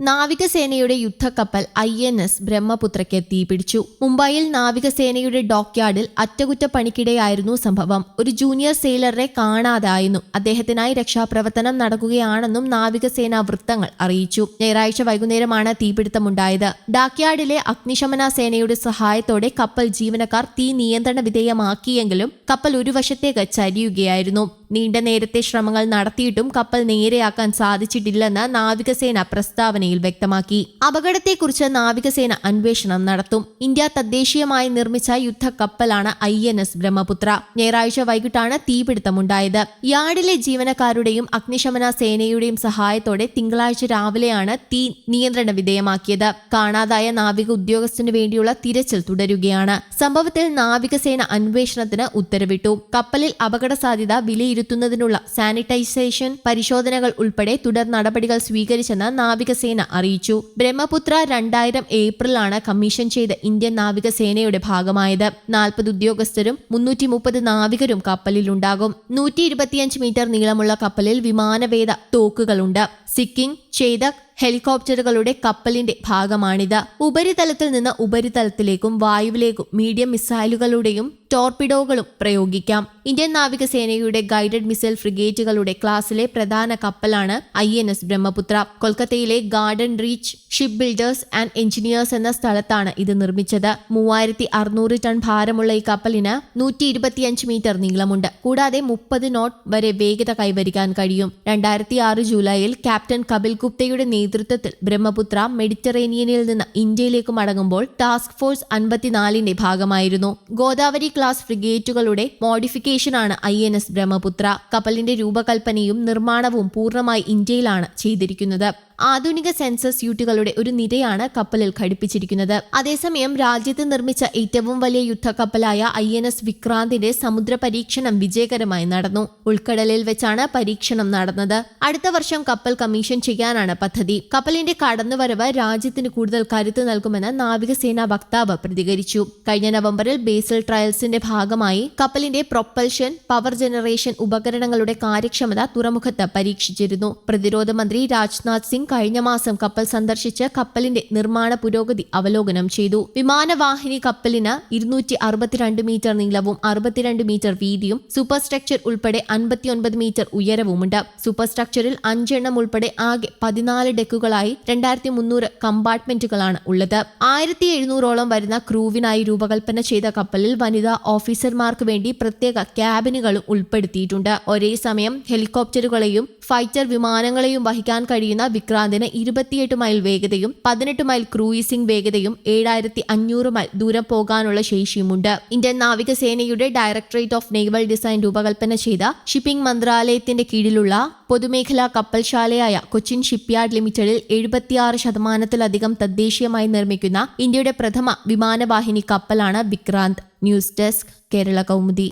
നാവികസേനയുടെ യുദ്ധക്കപ്പൽ I N S ബ്രഹ്മപുത്രയ്ക്ക് തീപിടിച്ചു. മുംബൈയിൽ നാവികസേനയുടെ ഡോക്യാർഡിൽ അറ്റകുറ്റപ്പണിക്കിടെയായിരുന്നു സംഭവം. ഒരു ജൂനിയർ സെയിലറെ കാണാതായിരുന്നു അദ്ദേഹത്തിനായി രക്ഷാപ്രവർത്തനം നടക്കുകയാണെന്നും നാവികസേനാ വൃത്തങ്ങൾ അറിയിച്ചു. ഞായറാഴ്ച വൈകുന്നേരമാണ് തീപിടുത്തമുണ്ടായത്. ഡാക്യാർഡിലെ അഗ്നിശമന സേനയുടെ സഹായത്തോടെ കപ്പൽ ജീവനക്കാർ തീ നിയന്ത്രണ വിധേയമാക്കിയെങ്കിലും കപ്പൽ ഒരു വശത്തേക്ക് ചരിയുകയായിരുന്നു. നീണ്ട നേരത്തെ ശ്രമങ്ങൾ നടത്തിയിട്ടും കപ്പൽ നേരെയാക്കാൻ സാധിച്ചിട്ടില്ലെന്ന് നാവികസേന പ്രസ്താവനയിൽ വ്യക്തമാക്കി. അപകടത്തെക്കുറിച്ച് നാവികസേന അന്വേഷണം നടത്തും. ഇന്ത്യ തദ്ദേശീയമായി നിർമ്മിച്ച യുദ്ധക്കപ്പലാണ് ഐ എൻ എസ് ബ്രഹ്മപുത്ര. ഞായറാഴ്ച വൈകിട്ടാണ് തീപിടുത്തമുണ്ടായത്. യാർഡിലെ ജീവനക്കാരുടെയും അഗ്നിശമന സേനയുടെയും സഹായത്തോടെ തിങ്കളാഴ്ച രാവിലെയാണ് തീ നിയന്ത്രണ വിധേയമാക്കിയത്. കാണാതായ നാവിക ഉദ്യോഗസ്ഥന് വേണ്ടിയുള്ള തിരച്ചിൽ തുടരുകയാണ്. സംഭവത്തിൽ നാവികസേന അന്വേഷണത്തിന് ഉത്തരവിട്ടു. കപ്പലിൽ അപകട സാധ്യത വിലയിരുത്തുന്നതിനുള്ള സാനിറ്റൈസേഷൻ പരിശോധനകൾ ഉൾപ്പെടെ തുടർ നടപടികൾ സ്വീകരിച്ചെന്ന് നാവികസേന അറിയിച്ചു. ബ്രഹ്മപുത്ര രണ്ടായിരം ഏപ്രിലാണ് കമ്മീഷൻ ചെയ്ത ഇന്ത്യൻ നാവികസേനയുടെ ഭാഗമായത്. നാൽപ്പത് ഉദ്യോഗസ്ഥരും മുന്നൂറ്റി മുപ്പത് നാവികരും കപ്പലിലുണ്ടാകും. നൂറ്റി ഇരുപത്തിയഞ്ച് മീറ്റർ നീളമുള്ള കപ്പലിൽ വിമാനവേദ തോക്കുകളുണ്ട്. സിക്കിംഗ് ചെയ്തക് ഹെലികോപ്റ്ററുകളുടെ കപ്പലിന്റെ ഭാഗമാണിത്. ഉപരിതലത്തിൽ നിന്ന് ഉപരിതലത്തിലേക്കും വായുവിലേക്കും മീഡിയം മിസൈലുകളുടെയും ടോർപിഡോകളും പ്രയോഗിക്കാം. ഇന്ത്യൻ നാവികസേനയുടെ ഗൈഡഡ് മിസൈൽ ഫ്രിഗേറ്റുകളുടെ ക്ലാസ്സിലെ പ്രധാന കപ്പലാണ് ഐ എൻ എസ് ബ്രഹ്മപുത്ര. കൊൽക്കത്തയിലെ garden reach ship builders and engineers എന്ന സ്ഥലത്താണ് ഇത് നിർമ്മിച്ചത്. മൂവായിരത്തി അറുന്നൂറ് ടൺ ഭാരമുള്ള ഈ കപ്പലിന് നൂറ്റി ഇരുപത്തിയഞ്ച് മീറ്റർ നീളമുണ്ട്. കൂടാതെ മുപ്പത് നോട്ട് വരെ വേഗത കൈവരിക്കാൻ കഴിയും. രണ്ടായിരത്തി ആറ് ജൂലൈയിൽ ക്യാപ്റ്റൻ കപിൽ ഗുപ്തയുടെ നേതൃത്വത്തിൽ ബ്രഹ്മപുത്ര മെഡിറ്ററേനിയനിൽ നിന്ന് ഇന്ത്യയിലേക്ക് മടങ്ങുമ്പോൾ ടാസ്ക് ഫോഴ്സ് അൻപത്തിനാലിന്റെ ഭാഗമായിരുന്നു. ഗോദാവരി ക്ലാസ് ഫ്രിഗേറ്റുകളുടെ മോഡിഫിക്കേഷനാണ് ഐ എൻ എസ് ബ്രഹ്മപുത്ര. കപ്പലിന്റെ രൂപകൽപ്പനയും നിർമ്മാണവും പൂർണമായി ഇന്ത്യയിലാണ് ചെയ്തിരിക്കുന്നത്. ആധുനിക സെൻസർ സ്യൂട്ടുകളുടെ ഒരു നിരയാണ് കപ്പലിൽ ഘടിപ്പിച്ചിരിക്കുന്നത്. അതേസമയം രാജ്യത്ത് നിർമ്മിച്ച ഏറ്റവും വലിയ യുദ്ധക്കപ്പലായ ഐ എൻ എസ് വിക്രാന്തിന്റെ സമുദ്ര പരീക്ഷണം വിജയകരമായി നടന്നു. ഉൾക്കടലിൽ വെച്ചാണ് പരീക്ഷണം നടന്നത്. അടുത്ത വർഷം കപ്പൽ കമ്മീഷൻ ചെയ്യാനാണ് പദ്ധതി. കപ്പലിന്റെ കടന്നുവരവ് രാജ്യത്തിന് കൂടുതൽ കരുത്ത് നൽകുമെന്ന് നാവികസേനാ വക്താവ് പ്രതികരിച്ചു. കഴിഞ്ഞ നവംബറിൽ ബേസൽ ട്രയൽസിന്റെ ഭാഗമായി കപ്പലിന്റെ പ്രൊപ്പൽഷൻ പവർ ജനറേഷൻ ഉപകരണങ്ങളുടെ കാര്യക്ഷമത തുറമുഖത്ത് പരീക്ഷിച്ചിരുന്നു. പ്രതിരോധ മന്ത്രി രാജ്നാഥ് സിംഗ് കഴിഞ്ഞ മാസം കപ്പൽ സന്ദർശിച്ച് കപ്പലിന്റെ നിർമ്മാണ പുരോഗതി അവലോകനം ചെയ്തു. വിമാനവാഹിനി കപ്പലിന് ഇരുന്നൂറ്റി അറുപത്തിരണ്ട് മീറ്റർ നീളവും അറുപത്തിരണ്ട് മീറ്റർ വീതിയും സൂപ്പർ സ്ട്രക്ചർ ഉൾപ്പെടെ അൻപത്തിയൊൻപത് മീറ്റർ ഉയരവുമുണ്ട്. സൂപ്പർ സ്ട്രക്ചറിൽ അഞ്ചെണ്ണം ഉൾപ്പെടെ ആകെ പതിനാല് ഡെക്കുകളായി രണ്ടായിരത്തി മുന്നൂറ് കമ്പാർട്ട്മെന്റുകളാണ് ഉള്ളത്. ആയിരത്തി എഴുന്നൂറോളം വരുന്ന ക്രൂവിനായി രൂപകൽപ്പന ചെയ്ത കപ്പലിൽ വനിതാ ഓഫീസർമാർക്ക് വേണ്ടി പ്രത്യേക ക്യാബിനുകളും ഉൾപ്പെടുത്തിയിട്ടുണ്ട്. ഒരേ സമയം ഹെലികോപ്റ്ററുകളെയും ഫൈറ്റർ വിമാനങ്ങളെയും വഹിക്കാൻ കഴിയുന്ന വിക്രാന്തിന് ഇരുപത്തിയെട്ട് മൈൽ വേഗതയും പതിനെട്ട് മൈൽ ക്രൂയിസിംഗ് വേഗതയും ഏഴായിരത്തി അഞ്ഞൂറ് മൈൽ ദൂരം പോകാനുള്ള ശേഷിയുമുണ്ട്. ഇന്ത്യൻ നാവികസേനയുടെ ഡയറക്ടറേറ്റ് ഓഫ് നേവൽ ഡിസൈൻ രൂപകൽപ്പന ചെയ്ത ഷിപ്പിംഗ് മന്ത്രാലയത്തിന്റെ കീഴിലുള്ള പൊതുമേഖലാ കപ്പൽശാലയായ കൊച്ചിൻ ഷിപ്പ്യാർഡ് ലിമിറ്റഡിൽ എഴുപത്തിയാറ് ശതമാനത്തിലധികം തദ്ദേശീയമായി നിർമ്മിക്കുന്ന ഇന്ത്യയുടെ പ്രഥമ വിമാനവാഹിനി കപ്പലാണ് Vikrant. News desk Kerala Kaumudi.